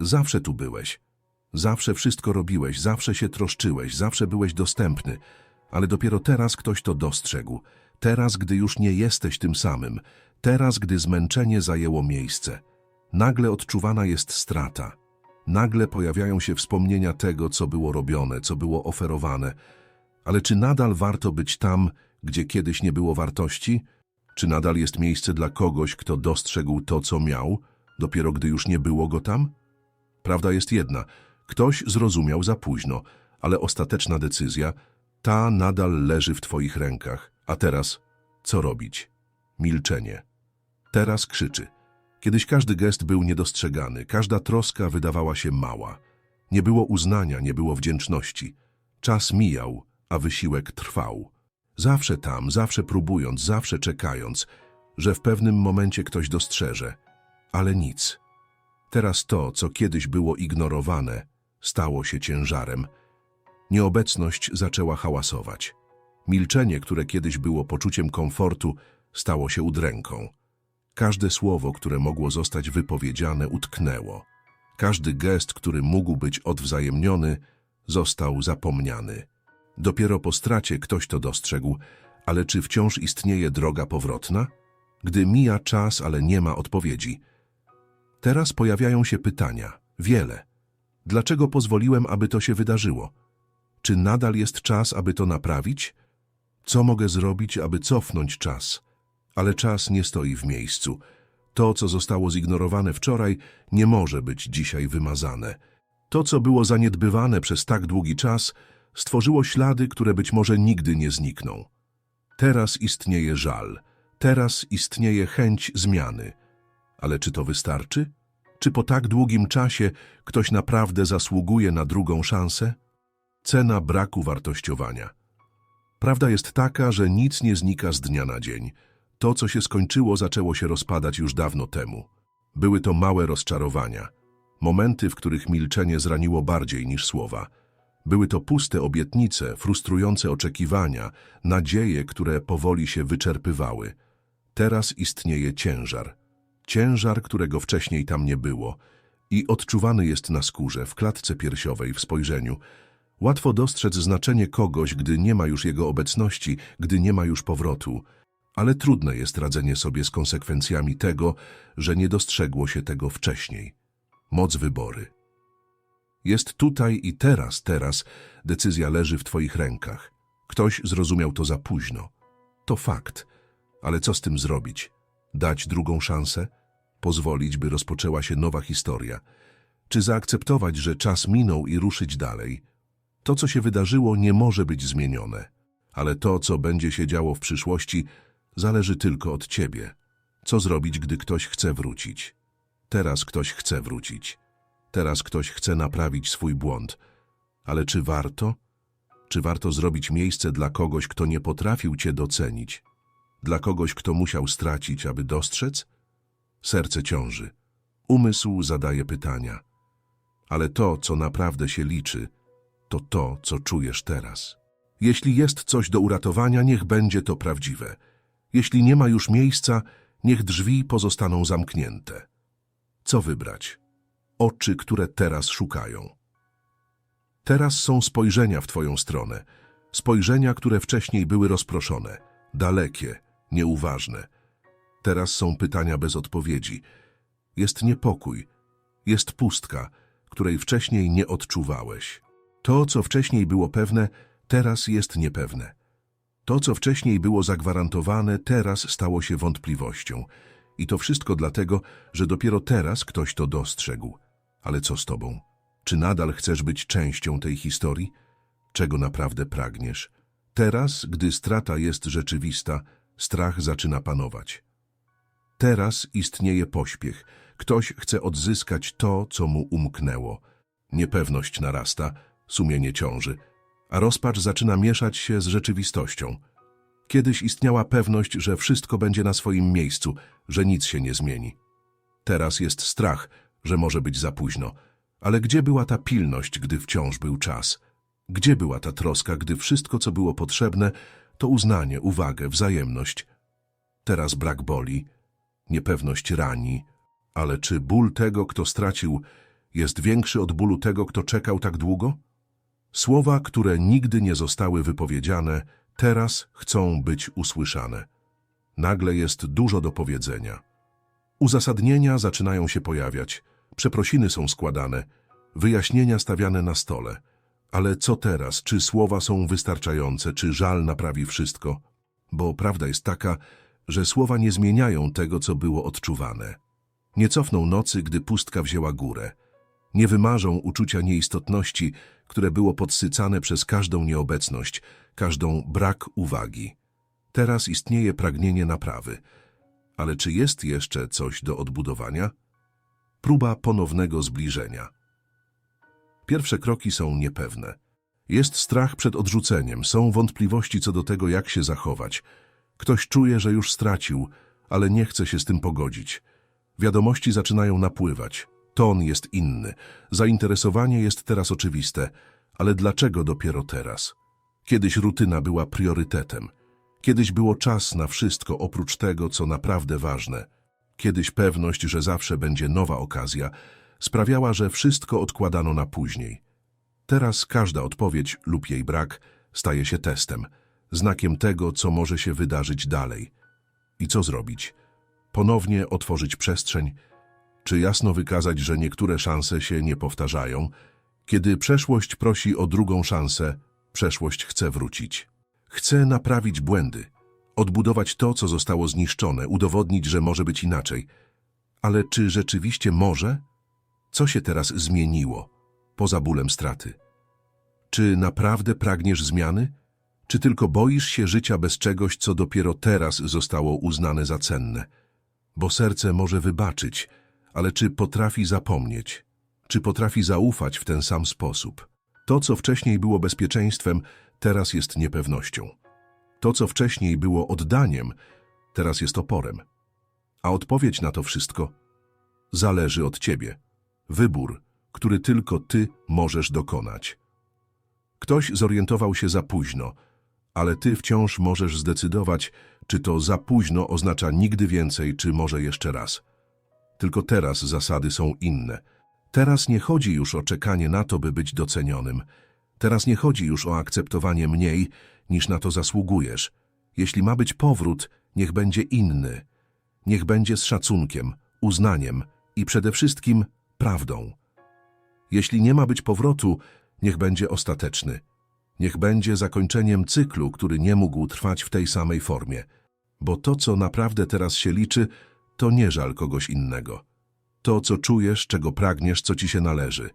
Zawsze tu byłeś. Zawsze wszystko robiłeś, zawsze się troszczyłeś, zawsze byłeś dostępny. Ale dopiero teraz ktoś to dostrzegł. Teraz, gdy już nie jesteś tym samym. Teraz, gdy zmęczenie zajęło miejsce. Nagle odczuwana jest strata. Nagle pojawiają się wspomnienia tego, co było robione, co było oferowane. Ale czy nadal warto być tam, gdzie kiedyś nie było wartości? Czy nadal jest miejsce dla kogoś, kto dostrzegł to, co miał, dopiero gdy już nie było go tam? Prawda jest jedna. Ktoś zrozumiał za późno, ale ostateczna decyzja, ta nadal leży w twoich rękach. A teraz co robić? Milczenie. Teraz krzyczy. Kiedyś każdy gest był niedostrzegany, każda troska wydawała się mała. Nie było uznania, nie było wdzięczności. Czas mijał, a wysiłek trwał. Zawsze tam, zawsze próbując, zawsze czekając, że w pewnym momencie ktoś dostrzeże. Ale nic. Teraz to, co kiedyś było ignorowane, stało się ciężarem. Nieobecność zaczęła hałasować. Milczenie, które kiedyś było poczuciem komfortu, stało się udręką. Każde słowo, które mogło zostać wypowiedziane, utknęło. Każdy gest, który mógł być odwzajemniony, został zapomniany. Dopiero po stracie ktoś to dostrzegł, ale czy wciąż istnieje droga powrotna? Gdy mija czas, ale nie ma odpowiedzi. Teraz pojawiają się pytania, wiele. Dlaczego pozwoliłem, aby to się wydarzyło? Czy nadal jest czas, aby to naprawić? Co mogę zrobić, aby cofnąć czas? Ale czas nie stoi w miejscu. To, co zostało zignorowane wczoraj, nie może być dzisiaj wymazane. To, co było zaniedbywane przez tak długi czas, stworzyło ślady, które być może nigdy nie znikną. Teraz istnieje żal, teraz istnieje chęć zmiany. Ale czy to wystarczy? Czy po tak długim czasie ktoś naprawdę zasługuje na drugą szansę? Cena braku wartościowania. Prawda jest taka, że nic nie znika z dnia na dzień. To, co się skończyło, zaczęło się rozpadać już dawno temu. Były to małe rozczarowania. Momenty, w których milczenie zraniło bardziej niż słowa. Były to puste obietnice, frustrujące oczekiwania, nadzieje, które powoli się wyczerpywały. Teraz istnieje ciężar. Ciężar, którego wcześniej tam nie było i odczuwany jest na skórze, w klatce piersiowej, w spojrzeniu. Łatwo dostrzec znaczenie kogoś, gdy nie ma już jego obecności, gdy nie ma już powrotu, ale trudne jest radzenie sobie z konsekwencjami tego, że nie dostrzegło się tego wcześniej. Moc wybory. Jest tutaj i teraz, teraz decyzja leży w Twoich rękach. Ktoś zrozumiał to za późno. To fakt. Ale co z tym zrobić? Dać drugą szansę? Pozwolić, by rozpoczęła się nowa historia? Czy zaakceptować, że czas minął i ruszyć dalej? To, co się wydarzyło, nie może być zmienione. Ale to, co będzie się działo w przyszłości, zależy tylko od Ciebie. Co zrobić, gdy ktoś chce wrócić? Teraz ktoś chce wrócić. Teraz ktoś chce naprawić swój błąd. Ale czy warto? Czy warto zrobić miejsce dla kogoś, kto nie potrafił Cię docenić? Dla kogoś, kto musiał stracić, aby dostrzec? Serce ciąży. Umysł zadaje pytania. Ale to, co naprawdę się liczy, to to, co czujesz teraz. Jeśli jest coś do uratowania, niech będzie to prawdziwe. Jeśli nie ma już miejsca, niech drzwi pozostaną zamknięte. Co wybrać? Oczy, które teraz szukają. Teraz są spojrzenia w Twoją stronę. Spojrzenia, które wcześniej były rozproszone, dalekie, nieuważne. Teraz są pytania bez odpowiedzi. Jest niepokój, jest pustka, której wcześniej nie odczuwałeś. To, co wcześniej było pewne, teraz jest niepewne. To, co wcześniej było zagwarantowane, teraz stało się wątpliwością. I to wszystko dlatego, że dopiero teraz ktoś to dostrzegł. Ale co z tobą? Czy nadal chcesz być częścią tej historii? Czego naprawdę pragniesz? Teraz, gdy strata jest rzeczywista, strach zaczyna panować. Teraz istnieje pośpiech. Ktoś chce odzyskać to, co mu umknęło. Niepewność narasta, sumienie ciąży, a rozpacz zaczyna mieszać się z rzeczywistością. Kiedyś istniała pewność, że wszystko będzie na swoim miejscu, że nic się nie zmieni. Teraz jest strach, że może być za późno. Ale gdzie była ta pilność, gdy wciąż był czas? Gdzie była ta troska, gdy wszystko, co było potrzebne, to uznanie, uwagę, wzajemność? Teraz brak boli, niepewność rani, ale czy ból tego, kto stracił, jest większy od bólu tego, kto czekał tak długo? Słowa, które nigdy nie zostały wypowiedziane, teraz chcą być usłyszane. Nagle jest dużo do powiedzenia. Uzasadnienia zaczynają się pojawiać, przeprosiny są składane, wyjaśnienia stawiane na stole. Ale co teraz? Czy słowa są wystarczające? Czy żal naprawi wszystko? Bo prawda jest taka, że słowa nie zmieniają tego, co było odczuwane. Nie cofną nocy, gdy pustka wzięła górę. Nie wymarzą uczucia nieistotności, które było podsycane przez każdą nieobecność, każdą brak uwagi. Teraz istnieje pragnienie naprawy. Ale czy jest jeszcze coś do odbudowania? Próba ponownego zbliżenia. Pierwsze kroki są niepewne. Jest strach przed odrzuceniem, są wątpliwości co do tego, jak się zachować. Ktoś czuje, że już stracił, ale nie chce się z tym pogodzić. Wiadomości zaczynają napływać. Ton jest inny. Zainteresowanie jest teraz oczywiste. Ale dlaczego dopiero teraz? Kiedyś rutyna była priorytetem. Kiedyś było czas na wszystko oprócz tego, co naprawdę ważne. Kiedyś pewność, że zawsze będzie nowa okazja, sprawiała, że wszystko odkładano na później. Teraz każda odpowiedź lub jej brak staje się testem, znakiem tego, co może się wydarzyć dalej. I co zrobić? Ponownie otworzyć przestrzeń, czy jasno wykazać, że niektóre szanse się nie powtarzają? Kiedy przeszłość prosi o drugą szansę, przeszłość chce wrócić. Chce naprawić błędy, odbudować to, co zostało zniszczone, udowodnić, że może być inaczej. Ale czy rzeczywiście może? Co się teraz zmieniło, poza bólem straty? Czy naprawdę pragniesz zmiany? Czy tylko boisz się życia bez czegoś, co dopiero teraz zostało uznane za cenne? Bo serce może wybaczyć, ale czy potrafi zapomnieć? Czy potrafi zaufać w ten sam sposób? To, co wcześniej było bezpieczeństwem, teraz jest niepewnością. To, co wcześniej było oddaniem, teraz jest oporem. A odpowiedź na to wszystko zależy od ciebie. Wybór, który tylko ty możesz dokonać. Ktoś zorientował się za późno, ale ty wciąż możesz zdecydować, czy to za późno oznacza nigdy więcej, czy może jeszcze raz. Tylko teraz zasady są inne. Teraz nie chodzi już o czekanie na to, by być docenionym. Teraz nie chodzi już o akceptowanie mniej, niż na to zasługujesz. Jeśli ma być powrót, niech będzie inny. Niech będzie z szacunkiem, uznaniem i przede wszystkim prawdą. Jeśli nie ma być powrotu, niech będzie ostateczny. Niech będzie zakończeniem cyklu, który nie mógł trwać w tej samej formie. Bo to, co naprawdę teraz się liczy, to nie żal kogoś innego. To, co czujesz, czego pragniesz, co ci się należy.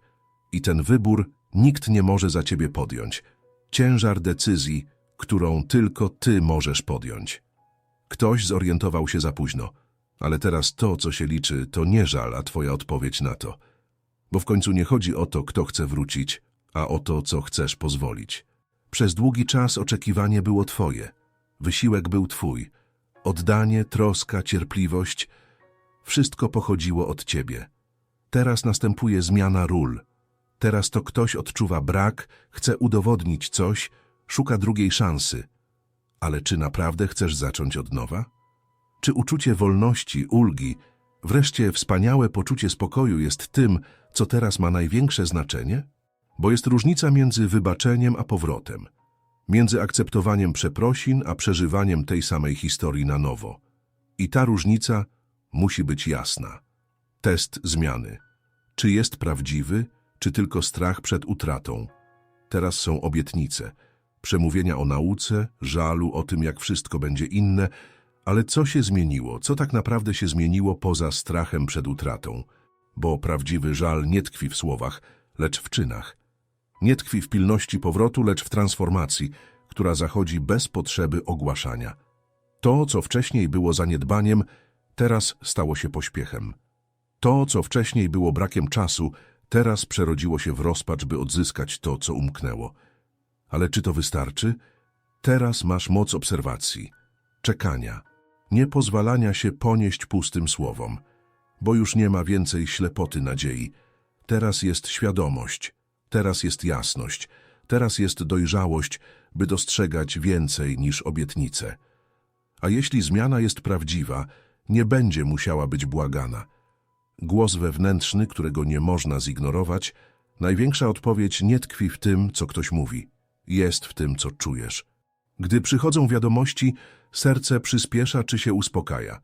I ten wybór nikt nie może za ciebie podjąć. Ciężar decyzji, którą tylko ty możesz podjąć. Ktoś zorientował się za późno, ale teraz to, co się liczy, to nie żal, a twoja odpowiedź na to. Bo w końcu nie chodzi o to, kto chce wrócić, a o to, co chcesz pozwolić. Przez długi czas oczekiwanie było twoje, wysiłek był twój, oddanie, troska, cierpliwość, wszystko pochodziło od ciebie. Teraz następuje zmiana ról. Teraz to ktoś odczuwa brak, chce udowodnić coś, szuka drugiej szansy. Ale czy naprawdę chcesz zacząć od nowa? Czy uczucie wolności, ulgi, wreszcie wspaniałe poczucie spokoju jest tym, co teraz ma największe znaczenie? Bo jest różnica między wybaczeniem a powrotem, między akceptowaniem przeprosin a przeżywaniem tej samej historii na nowo. I ta różnica musi być jasna. Test zmiany. Czy jest prawdziwy, czy tylko strach przed utratą? Teraz są obietnice, przemówienia o nauce, żalu, o tym, jak wszystko będzie inne, ale co się zmieniło? Co tak naprawdę się zmieniło poza strachem przed utratą? Bo prawdziwy żal nie tkwi w słowach, lecz w czynach. Nie tkwi w pilności powrotu, lecz w transformacji, która zachodzi bez potrzeby ogłaszania. To, co wcześniej było zaniedbaniem, teraz stało się pośpiechem. To, co wcześniej było brakiem czasu, teraz przerodziło się w rozpacz, by odzyskać to, co umknęło. Ale czy to wystarczy? Teraz masz moc obserwacji, czekania, nie pozwalania się ponieść pustym słowom, bo już nie ma więcej ślepoty nadziei. Teraz jest świadomość, teraz jest jasność, teraz jest dojrzałość, by dostrzegać więcej niż obietnice. A jeśli zmiana jest prawdziwa, nie będzie musiała być błagana. Głos wewnętrzny, którego nie można zignorować. Największa odpowiedź nie tkwi w tym, co ktoś mówi. Jest w tym, co czujesz. Gdy przychodzą wiadomości, serce przyspiesza czy się uspokaja.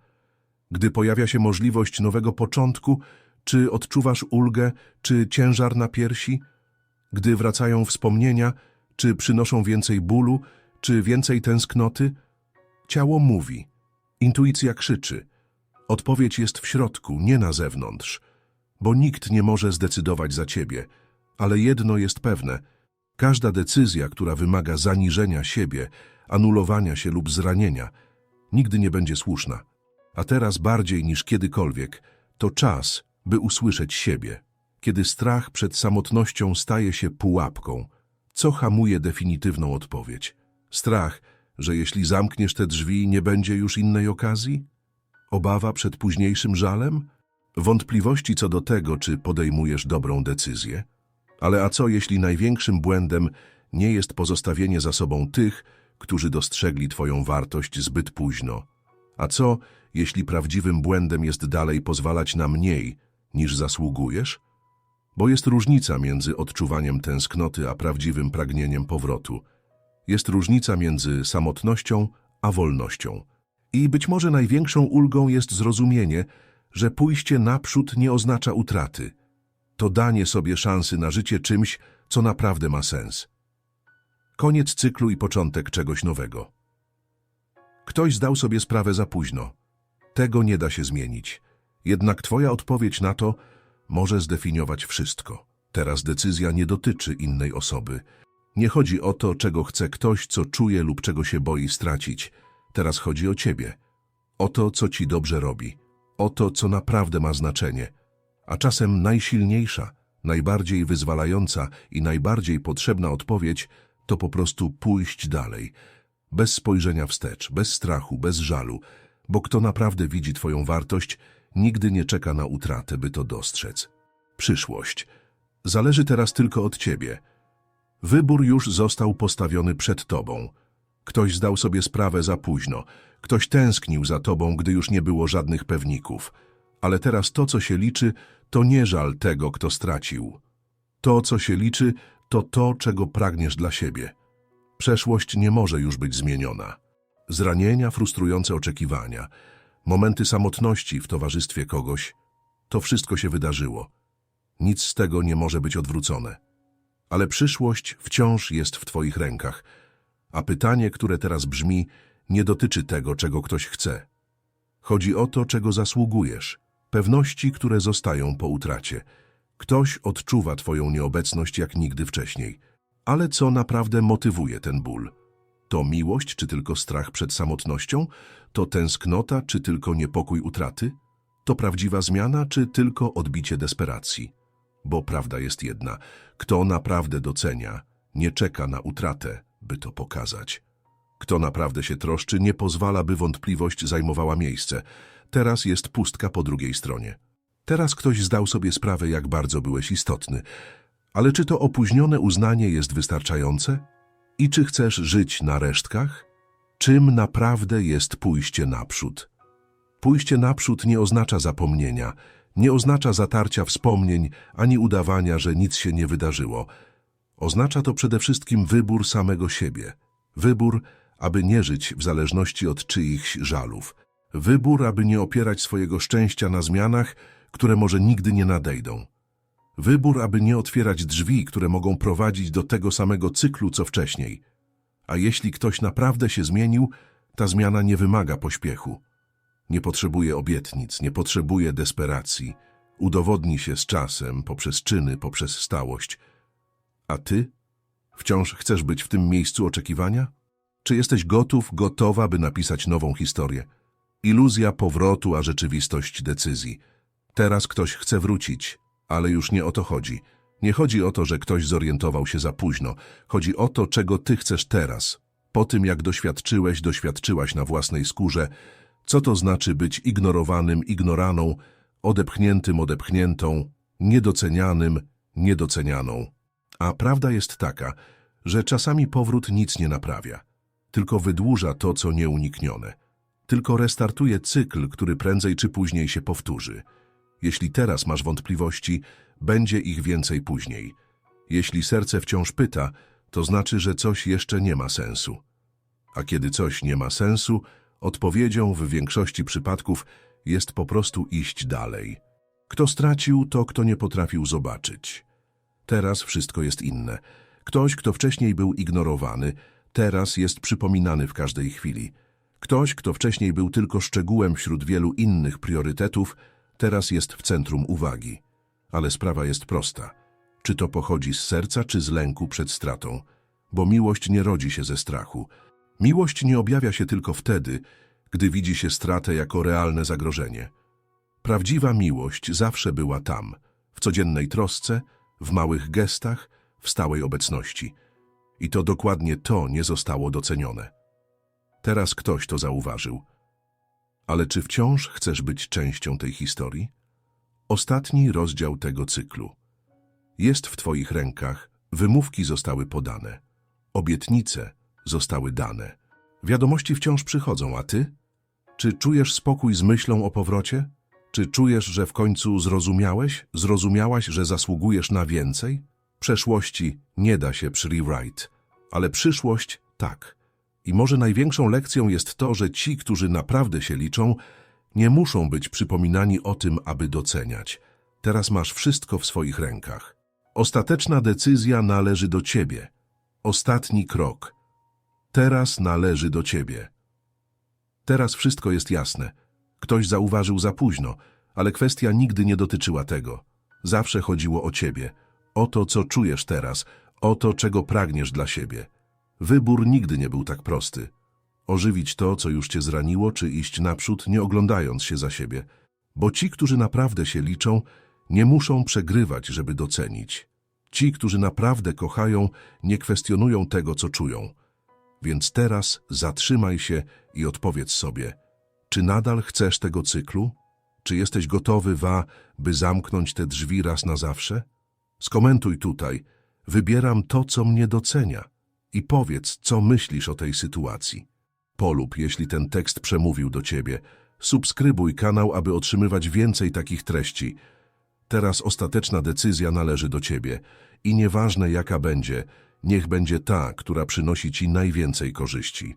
Gdy pojawia się możliwość nowego początku, czy odczuwasz ulgę, czy ciężar na piersi? Gdy wracają wspomnienia, czy przynoszą więcej bólu, czy więcej tęsknoty? Ciało mówi, intuicja krzyczy. Odpowiedź jest w środku, nie na zewnątrz, bo nikt nie może zdecydować za ciebie. Ale jedno jest pewne: każda decyzja, która wymaga zaniżenia siebie, anulowania się lub zranienia, nigdy nie będzie słuszna. A teraz bardziej niż kiedykolwiek to czas, by usłyszeć siebie. Kiedy strach przed samotnością staje się pułapką, co hamuje definitywną odpowiedź? Strach, że jeśli zamkniesz te drzwi, nie będzie już innej okazji? Obawa przed późniejszym żalem? Wątpliwości co do tego, czy podejmujesz dobrą decyzję? Ale a co, jeśli największym błędem nie jest pozostawienie za sobą tych, którzy dostrzegli Twoją wartość zbyt późno? A co, jeśli prawdziwym błędem jest dalej pozwalać na mniej, niż zasługujesz? Bo jest różnica między odczuwaniem tęsknoty a prawdziwym pragnieniem powrotu. Jest różnica między samotnością a wolnością. I być może największą ulgą jest zrozumienie, że pójście naprzód nie oznacza utraty. To danie sobie szansy na życie czymś, co naprawdę ma sens. Koniec cyklu i początek czegoś nowego. Ktoś zdał sobie sprawę za późno. Tego nie da się zmienić. Jednak Twoja odpowiedź na to może zdefiniować wszystko. Teraz decyzja nie dotyczy innej osoby. Nie chodzi o to, czego chce ktoś, co czuje lub czego się boi stracić. Teraz chodzi o Ciebie. O to, co Ci dobrze robi. O to, co naprawdę ma znaczenie. A czasem najsilniejsza, najbardziej wyzwalająca i najbardziej potrzebna odpowiedź to po prostu pójść dalej. Bez spojrzenia wstecz, bez strachu, bez żalu, bo kto naprawdę widzi Twoją wartość, nigdy nie czeka na utratę, by to dostrzec. Przyszłość. Zależy teraz tylko od Ciebie. Wybór już został postawiony przed Tobą. Ktoś zdał sobie sprawę za późno. Ktoś tęsknił za Tobą, gdy już nie było żadnych pewników. Ale teraz to, co się liczy, to nie żal tego, kto stracił. To, co się liczy, to to, czego pragniesz dla siebie. Przeszłość nie może już być zmieniona. Zranienia, frustrujące oczekiwania, momenty samotności w towarzystwie kogoś, to wszystko się wydarzyło. Nic z tego nie może być odwrócone. Ale przyszłość wciąż jest w Twoich rękach, a pytanie, które teraz brzmi, nie dotyczy tego, czego ktoś chce. Chodzi o to, czego zasługujesz, pewności, które zostają po utracie. Ktoś odczuwa Twoją nieobecność jak nigdy wcześniej. Ale co naprawdę motywuje ten ból? To miłość, czy tylko strach przed samotnością? To tęsknota, czy tylko niepokój utraty? To prawdziwa zmiana, czy tylko odbicie desperacji? Bo prawda jest jedna. Kto naprawdę docenia, nie czeka na utratę, by to pokazać. Kto naprawdę się troszczy, nie pozwala, by wątpliwość zajmowała miejsce. Teraz jest pustka po drugiej stronie. Teraz ktoś zdał sobie sprawę, jak bardzo byłeś istotny. Ale czy to opóźnione uznanie jest wystarczające? I czy chcesz żyć na resztkach? Czym naprawdę jest pójście naprzód? Pójście naprzód nie oznacza zapomnienia, nie oznacza zatarcia wspomnień ani udawania, że nic się nie wydarzyło. Oznacza to przede wszystkim wybór samego siebie. Wybór, aby nie żyć w zależności od czyichś żalów. Wybór, aby nie opierać swojego szczęścia na zmianach, które może nigdy nie nadejdą. Wybór, aby nie otwierać drzwi, które mogą prowadzić do tego samego cyklu, co wcześniej. A jeśli ktoś naprawdę się zmienił, ta zmiana nie wymaga pośpiechu. Nie potrzebuje obietnic, nie potrzebuje desperacji. Udowodni się z czasem, poprzez czyny, poprzez stałość. A ty? Wciąż chcesz być w tym miejscu oczekiwania? Czy jesteś gotów, gotowa, by napisać nową historię? Iluzja powrotu, a rzeczywistość decyzji. Teraz ktoś chce wrócić, ale już nie o to chodzi. Nie chodzi o to, że ktoś zorientował się za późno. Chodzi o to, czego ty chcesz teraz. Po tym, jak doświadczyłeś, doświadczyłaś na własnej skórze, co to znaczy być ignorowanym, ignoraną, odepchniętym, odepchniętą, niedocenianym, niedocenianą. A prawda jest taka, że czasami powrót nic nie naprawia, tylko wydłuża to, co nieuniknione. Tylko restartuje cykl, który prędzej czy później się powtórzy. Jeśli teraz masz wątpliwości, będzie ich więcej później. Jeśli serce wciąż pyta, to znaczy, że coś jeszcze nie ma sensu. A kiedy coś nie ma sensu, odpowiedzią w większości przypadków jest po prostu iść dalej. Kto stracił, to kto nie potrafił zobaczyć. Teraz wszystko jest inne. Ktoś, kto wcześniej był ignorowany, teraz jest przypominany w każdej chwili. Ktoś, kto wcześniej był tylko szczegółem wśród wielu innych priorytetów, teraz jest w centrum uwagi. Ale sprawa jest prosta. Czy to pochodzi z serca, czy z lęku przed stratą? Bo miłość nie rodzi się ze strachu. Miłość nie objawia się tylko wtedy, gdy widzi się stratę jako realne zagrożenie. Prawdziwa miłość zawsze była tam, w codziennej trosce, w małych gestach, w stałej obecności. I to dokładnie to nie zostało docenione. Teraz ktoś to zauważył. Ale czy wciąż chcesz być częścią tej historii? Ostatni rozdział tego cyklu. Jest w Twoich rękach, wymówki zostały podane, obietnice zostały dane. Wiadomości wciąż przychodzą, a Ty? Czy czujesz spokój z myślą o powrocie? Czy czujesz, że w końcu zrozumiałeś, zrozumiałaś, że zasługujesz na więcej? Przeszłości nie da się rewrite, ale przyszłość tak. I może największą lekcją jest to, że ci, którzy naprawdę się liczą, nie muszą być przypominani o tym, aby doceniać. Teraz masz wszystko w swoich rękach. Ostateczna decyzja należy do ciebie. Ostatni krok. Teraz należy do ciebie. Teraz wszystko jest jasne. Ktoś zauważył za późno, ale kwestia nigdy nie dotyczyła tego. Zawsze chodziło o ciebie, o to, co czujesz teraz, o to, czego pragniesz dla siebie. Wybór nigdy nie był tak prosty. Ożywić to, co już cię zraniło, czy iść naprzód, nie oglądając się za siebie. Bo ci, którzy naprawdę się liczą, nie muszą przegrywać, żeby docenić. Ci, którzy naprawdę kochają, nie kwestionują tego, co czują. Więc teraz zatrzymaj się i odpowiedz sobie, czy nadal chcesz tego cyklu? Czy jesteś gotowy, Wa, by zamknąć te drzwi raz na zawsze? Skomentuj tutaj, wybieram to, co mnie docenia i powiedz, co myślisz o tej sytuacji. Polub, jeśli ten tekst przemówił do Ciebie. Subskrybuj kanał, aby otrzymywać więcej takich treści. Teraz ostateczna decyzja należy do Ciebie i nieważne jaka będzie, niech będzie ta, która przynosi Ci najwięcej korzyści.